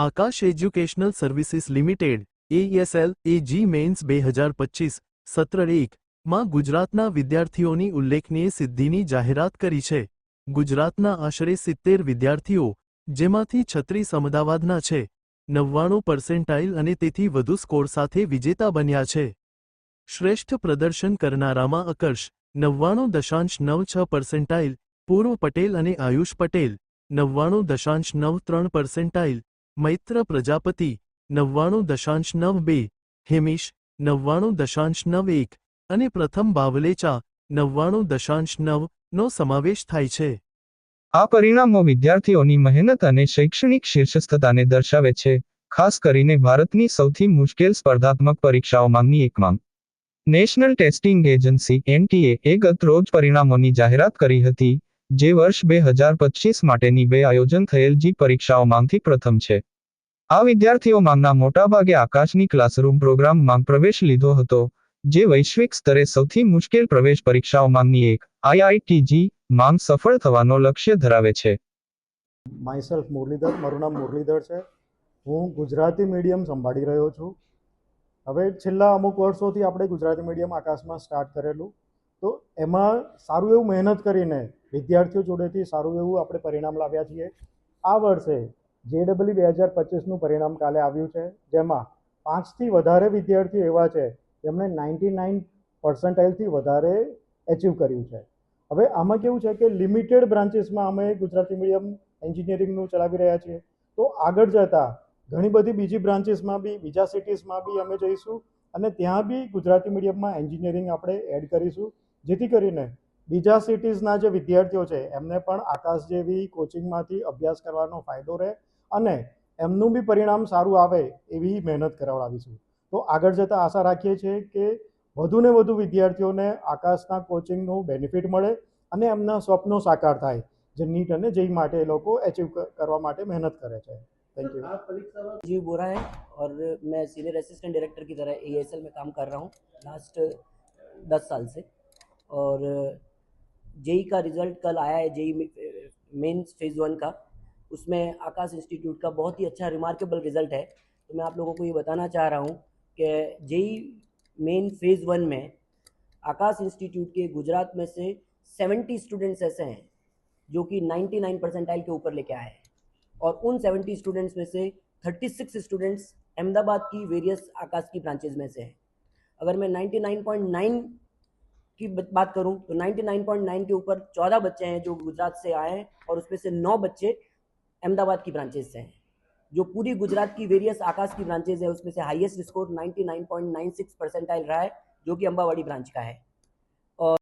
Aakash educational services limited ASL એજી men's બે હજાર પચીસ, સત્ર એક, માં ગુજરાતના વિદ્યાર્થીઓની ઉલ્લેખનીય સિદ્ધિની જાહેરાત કરી છે. ગુજરાતના આશરે સિત્તેર વિદ્યાર્થીઓ, જેમાંથી છત્રીસ અમદાવાદના છે, નવ્વાણું પર્સેન્ટાઇલ અને તેથી વધુ સ્કોર સાથે વિજેતા બન્યા છે. શ્રેષ્ઠ પ્રદર્શન કરનારામાં અકર્ષ, નવ્વાણું દશાંશ નવ છ પર્સેન્ટાઇલ પૂર્વ પટેલ અને આયુષ પટેલ, નવ્વાણું દશાંશ નવ ત્રણ પર્સેન્ટાઇલ મૈત્ર પ્રજાપતિ, નવ્વાણું દશાંશ નવ બે, હેમિશ, નવ્વાણું દશાંશ નવ એક અને પ્રથમ બાવલેચા, નવ્વાણું દશાંશ નવ નો સમાવેશ થાય છે. આ પરિણામો વિદ્યાર્થીઓની મહેનત અને શૈક્ષણિક શીર્ષસ્થતાને દર્શાવે છે, ખાસ કરીને ભારતની સૌથી મુશ્કેલ સ્પર્ધાત્મક પરીક્ષાઓમાંની એક માંગ નેશનલ ટેસ્ટિંગ એજન્સી એનટીએ એ ગત રોજ પરિણામોની જાહેરાત કરી હતી, જે વર્ષ બે હજાર પચીસ માટેની બે આયોજન થયેલ જી પરીક્ષાઓમાંથી પ્રથમ છે. આ વિદ્યાર્થીઓમાંના મોટાભાગે આકાશની ક્લાસરૂમ પ્રોગ્રામમાં પ્રવેશ લીધો હતો, જે વૈશ્વિક સ્તરે સૌથી મુશ્કેલ પ્રવેશ પરીક્ષાઓમાંની એક, આઈઆઈટીજી માંગ સફળ થવાનો લક્ષ્ય ધરાવે છે. માયસેલ્ફ મુરલીધર, મારું નામ મુરલીધર છે. હું ગુજરાતી મીડિયમ સંભાળી રહ્યો છું. હવે છેલ્લા અમુક વર્ષોથી આપણે ગુજરાતી મીડિયમ આકાશમાં સ્ટાર્ટ કરેલું. તો એમાં સારું એવું મહેનત કરીને વિદ્યાર્થીઓ જોડેથી સારું એવું આપણે પરિણામ લાવ્યા છીએ. આ વર્ષે જેડબલ્યુ બે હજાર પચીસનું પરિણામ કાલે આવ્યું છે, જેમાં પાંચથી વધારે વિદ્યાર્થીઓ એવા છે, જેમણે નાઇન્ટી નાઇન પર્સન્ટાઇલથી વધારે એચિવ કર્યું છે. હવે આમાં કેવું છે કે લિમિટેડ બ્રાન્ચીસમાં અમે ગુજરાતી મીડિયમ એન્જિનિયરિંગનું ચલાવી રહ્યા છીએ. તો આગળ જતાં ઘણી બધી બીજી બ્રાન્ચીસમાં બી, બીજા સિટીઝમાં બી અમે જઈશું અને ત્યાં બી ગુજરાતી મીડિયમમાં એન્જિનિયરિંગ આપણે એડ કરીશું. જેથી કરીને બીજા સિટીઝના જે વિદ્યાર્થીઓ છે, એમને પણ આકાશ જેવી કોચિંગમાંથી અભ્યાસ કરવાનો ફાયદો રહે અને એમનું બી પરિણામ સારું આવે એવી મહેનત કરાવડાવીશું તો આગળ જતાં આશા રાખીએ છીએ કે વધુને વધુ વિદ્યાર્થીઓને આકાશના કોચિંગનું બેનિફિટ મળે અને એમના સ્વપ્નો સાકાર થાય જે નીટ અને જેઈ માટે એ લોકો એચીવ કરવા માટે મહેનત કરે છે થેન્ક યુ जीव बोरा है और मैं सीनियर असिस्टेंट डायरेक्टर की तरह ए में काम कर रहा हूँ लास्ट दस साल से और जेई का रिज़ल्ट कल आया है जेई मेंस फेज़ वन का उसमें आकाश इंस्टीट्यूट का बहुत ही अच्छा रिमार्केबल रिज़ल्ट है। तो मैं आप लोगों को ये बताना चाह रहा हूँ कि जेई मेन फ़ेज़ वन में आकाश इंस्टीट्यूट के गुजरात में से 70 स्टूडेंट्स ऐसे हैं, जो कि 99 परसेंटाइल के ऊपर लेके आए हैं। और उन 70 स्टूडेंट्स में से 36 स्टूडेंट्स अहमदाबाद की वेरियस आकाश की ब्रांचेज में से हैं। अगर मैं 99.9 की बात करूँ तो 99.9 के ऊपर 14 बच्चे हैं जो गुजरात से आए हैं और उसमें से 9 बच्चे अहमदाबाद की ब्रांचेज से हैं जो पूरी गुजरात की वेरियस आकाश की ब्रांचेज है उसमें से हाईएस्ट स्कोर 99.96 परसेंटाइल रहा है जो कि अंबावाड़ी ब्रांच का है